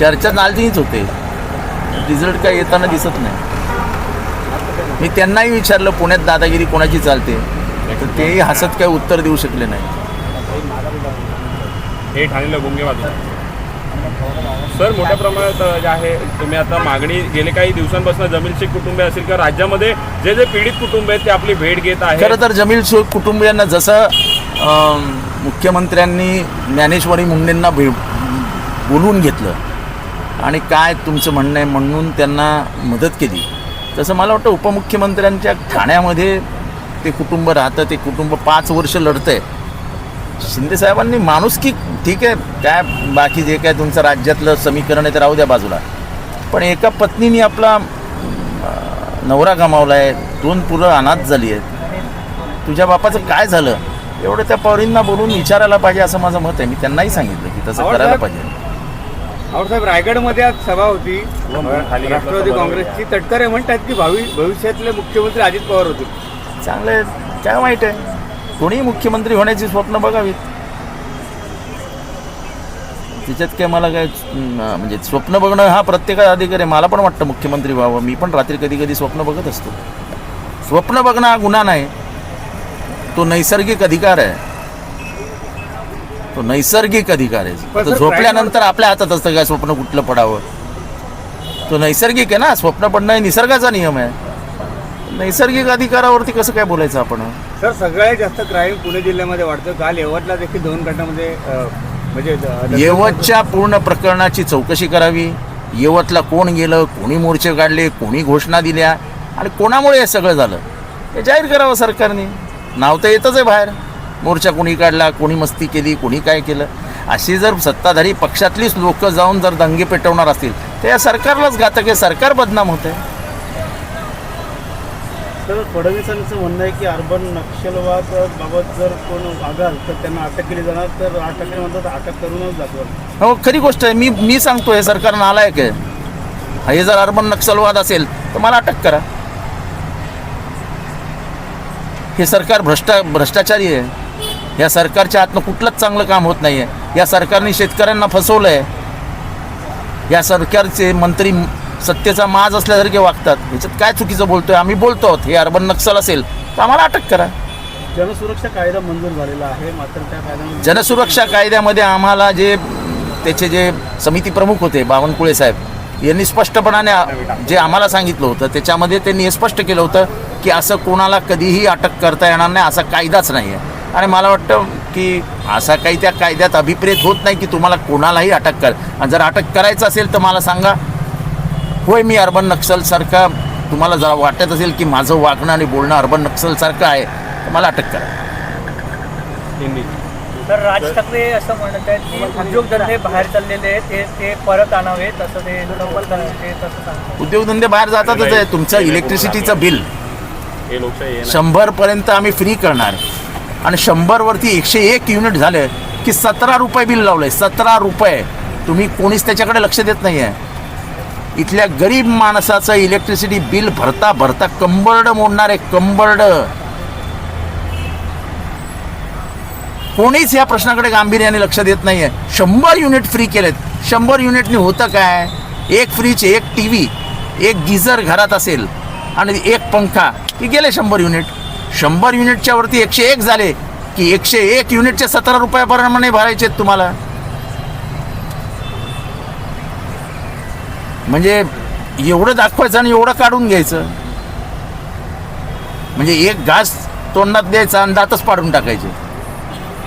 चर्चा नालजीच होते. रिझल्ट काय येताना दिसत नाही. मी त्यांनाही विचारलं पुण्यात दादागिरी कोणाची चालते? तर तेही हसत काही उत्तर देऊ शकले नाही. हे ठाणेला गुंगे बाजू सर मोठ्या प्रमाणात जे आहे तुम्ही आता मागणी गेले काही दिवसांपासून जमीन शेख कुटुंबे असेल किंवा राज्यामध्ये जे जे पीडित कुटुंब आहेत ते आपली भेट घेत आहे खरं तर जमील शेख कुटुंबियांना जसं मुख्यमंत्र्यांनी ज्ञानेश्वरी मुंडेंना भे बोलवून घेतलं आणि काय तुमचं म्हणणं आहे म्हणून त्यांना मदत केली. तसं मला वाटतं उपमुख्यमंत्र्यांच्या ठाण्यामध्ये ते कुटुंब राहतं ते कुटुंब पाच वर्ष लढतंय. शिंदेसाहेबांनी माणूस की ठीक आहे काय बाकी जे काय तुमचं राज्यातलं समीकरण आहे ते राहू द्या बाजूला. पण एका पत्नीने आपला नवरा गमावला आहे दोन पुरं अनाथ झाली आहेत. तुझ्या बापाचं काय झालं? एवढं त्या पौरींना बोलून विचारायला पाहिजे असं माझं मत आहे. मी त्यांनाही सांगितलं की तसं करायला. पाहिजे. साहेब रायगडमध्ये आज सभा होती. खाली घेतलं राष्ट्रवादी काँग्रेसची. तटकरे म्हणतात की भावी भविष्यातले मुख्यमंत्री अजित पवार होते. चांगलं आहे काय वाईट आहे? कोणीही मुख्यमंत्री होण्याची स्वप्न बघावीत. तिच्यात काय मला काय म्हणजे स्वप्न बघणं हा प्रत्येका अधिकार आहे. मला पण वाटतं मुख्यमंत्री व्हावं. मी पण रात्री कधी कधी स्वप्न बघत असतो. स्वप्न बघणं हा गुन्हा नाही. तो नैसर्गिक अधिकार आहे. तो नैसर्गिक अधिकार आहे. आता झोपल्यानंतर आपल्या हातात असतं काय स्वप्न कुठलं पडावं. तो नैसर्गिक आहे ना स्वप्न पडणं हे निसर्गाचा नियम आहे. नैसर्गिक अधिकारावरती कसं काय बोलायचं आपण? सर सगळ्यात जास्त क्राईम पुणे जिल्ह्यामध्ये वाढतं काल यवतला देखील दोन गटामध्ये अ, म्हणजे यवतच्या पूर्ण प्रकरणाची चौकशी करावी. यवतला कोण गेलं कोणी मोर्चे काढले कोणी घोषणा दिल्या आणि कोणामुळे हे सगळं झालं हे जाहीर करावं सरकारने. नाव तर येतच आहे बाहेर. मोर्चा कोणी काढला कोणी मस्ती केली कोणी काय केलं? अशी जर सत्ताधारी पक्षातलीच लोक जाऊन जर दंगे पेटवणार असतील तर या सरकारलाच घातक आहे. सरकार बदनाम होत आहे. तर फडणवीसांचं म्हणणं आहे की अर्बन नक्षलवाद बाबत जर कोण वागाल तर त्यांना अटक केली जाणार तर अटक केली म्हणतात अटक करूनच दाखवाल. हो खरी गोष्ट आहे. मी मी सांगतो हे सरकार नालायक आहे. हे जर अर्बन नक्षलवाद असेल तर मला अटक करा. हे सरकार भ्रष्टा भ्रष्टाचारी आहे. या सरकारच्या हातनं कुठलंच चांगलं काम होत नाही आहे या सरकारने शेतकऱ्यांना फसवलं आहे या सरकारचे मंत्री सत्तेचा माज असल्यासारखे वागतात. ह्याच्यात काय चुकीचं बोलतोय? आम्ही बोलतो आहोत. हे अर्बन नक्षल असेल तर आम्हाला अटक करा. जनसुरक्षा कायदा मंजूर झालेला आहे. मात्र त्या कायद्यामध्ये जनसुरक्षा कायद्यामध्ये आम्हाला जे त्याचे जे समिती प्रमुख होते बावनकुळे साहेब यांनी स्पष्टपणाने जे आम्हाला सांगितलं होतं त्याच्यामध्ये त्यांनी हे स्पष्ट केलं होतं की असं कोणाला कधीही अटक करता येणार नाही असा कायदाच नाही आहे आणि मला वाटतं की असा काही त्या कायद्यात अभिप्रेत होत नाही की तुम्हाला कोणालाही अटक कर. आणि जर अटक करायचं असेल तर मला सांगा होय मी अर्बन नक्षलसारखा तुम्हाला जरा वाटत असेल की माझं वागणं आणि बोलणं अर्बन नक्षलसारखं आहे तर मला अटक करा. तर राज ठाकरे असं म्हणत आहेत की उद्योगधंदे बाहेर चाललेले आहेत ते ते परत आणावेत असं ते तसं सांगतात. उद्योगधंदे बाहेर जातातच आहे तुमचं इलेक्ट्रिसिटीचं बिल हे ना. शंभरपर्यंत आम्ही फ्री करणार. आणि शंभरवरती एकशे एक युनिट झालं की सतरा रुपये बिल लावलं. आहे सतरा रुपये. तुम्ही कोणीच त्याच्याकडे लक्ष देत नाही आहे इथल्या गरीब माणसाचं इलेक्ट्रिसिटी बिल भरता भरता कंबरड मोडणार आहे कंबरड. कोणीच या प्रश्नाकडे गांभीर्याने लक्ष देत नाही आहे शंभर युनिट फ्री केलेत. शंभर युनिटनी होतं काय? एक फ्रीज एक टी व्ही एक गिझर घरात असेल आणि एक पंखा. की गेले शंभर युनिट. शंभर युनिटच्या वरती एकशे एक झाले की एकशे एक युनिटचे सतरा रुपयाप्रमाणे भरायचे तुम्हाला. म्हणजे एवढं दाखवायचं आणि एवढं काढून घ्यायचं. म्हणजे एक घास तोंडात द्यायचा आणि दातच पाडून टाकायचे.